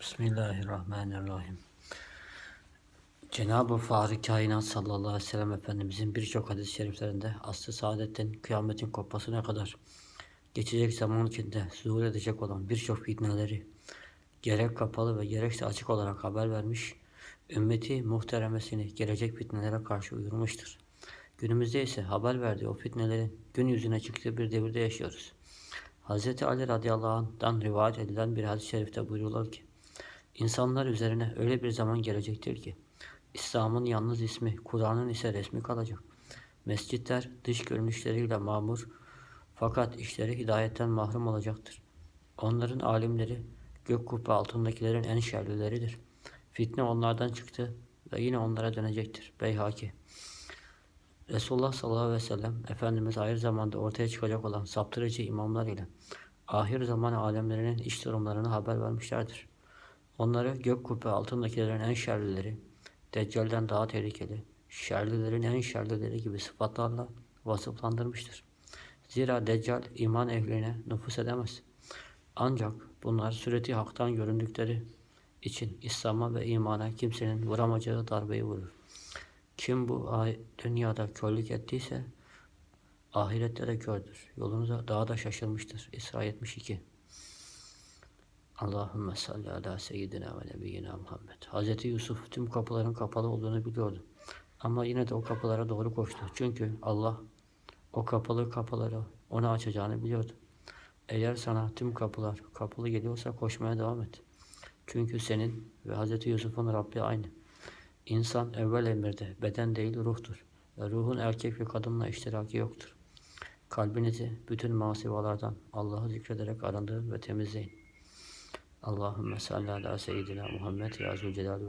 Bismillahirrahmanirrahim. Cenab-ı Fahri Kainat sallallahu aleyhi ve sellem Efendimizin birçok hadis-i şeriflerinde aslı saadetten kıyametin kopmasına kadar geçecek zaman içinde zuhur edecek olan birçok fitneleri gerek kapalı ve gerekse açık olarak haber vermiş, ümmeti muhteremesini gelecek fitnelere karşı uyurmuştur. Günümüzde ise haber verdiği o fitnelerin gün yüzüne çıktığı bir devirde yaşıyoruz. Hz. Ali radıyallahu anh'dan rivayet edilen bir hadis-i şerifte buyurulur ki, İnsanlar üzerine öyle bir zaman gelecektir ki, İslam'ın yalnız ismi, Kur'an'ın ise resmi kalacak. Mescitler dış görünüşleriyle mamur, fakat işleri hidayetten mahrum olacaktır. Onların alimleri, gök kubbe altındakilerin en şerlileridir. Fitne onlardan çıktı ve yine onlara dönecektir. Beyhaki. Resulullah sallallahu aleyhi ve sellem Efendimiz ahir zamanda ortaya çıkacak olan saptırıcı imamlar ile ahir zaman alemlerinin iş durumlarını haber vermişlerdir. Onları gök kubbe altındakilerin en şerlileri, Deccal'den daha tehlikeli, şerlilerin en şerlileri gibi sıfatlarla vasıflandırmıştır. Zira Deccal iman ehline nüfus edemez. Ancak bunlar sureti haktan göründükleri için İslam'a ve imana kimsenin vuramayacağı darbeyi vurur. Kim bu dünyada körlük ettiyse ahirette de kördür. Yolunu da daha da şaşırmıştır. İsra 72 Allahümme salli ala seyyidina ve nebiyyina Muhammed. Hz. Yusuf tüm kapıların kapalı olduğunu biliyordu. Ama yine de o kapılara doğru koştu. Çünkü Allah o kapalı kapıları ona açacağını biliyordu. Eğer sana tüm kapılar kapalı geliyorsa koşmaya devam et. Çünkü senin ve Hz. Yusuf'un Rabbi aynı. İnsan evvel emirde beden değil ruhtur. Ve ruhun erkek ve kadınla iştiraki yoktur. Kalbinizi bütün masivalardan Allah'ı zikrederek arındırın ve temizleyin. Allahümme salli ala seyyidina Muhammed ya Zülcelal ve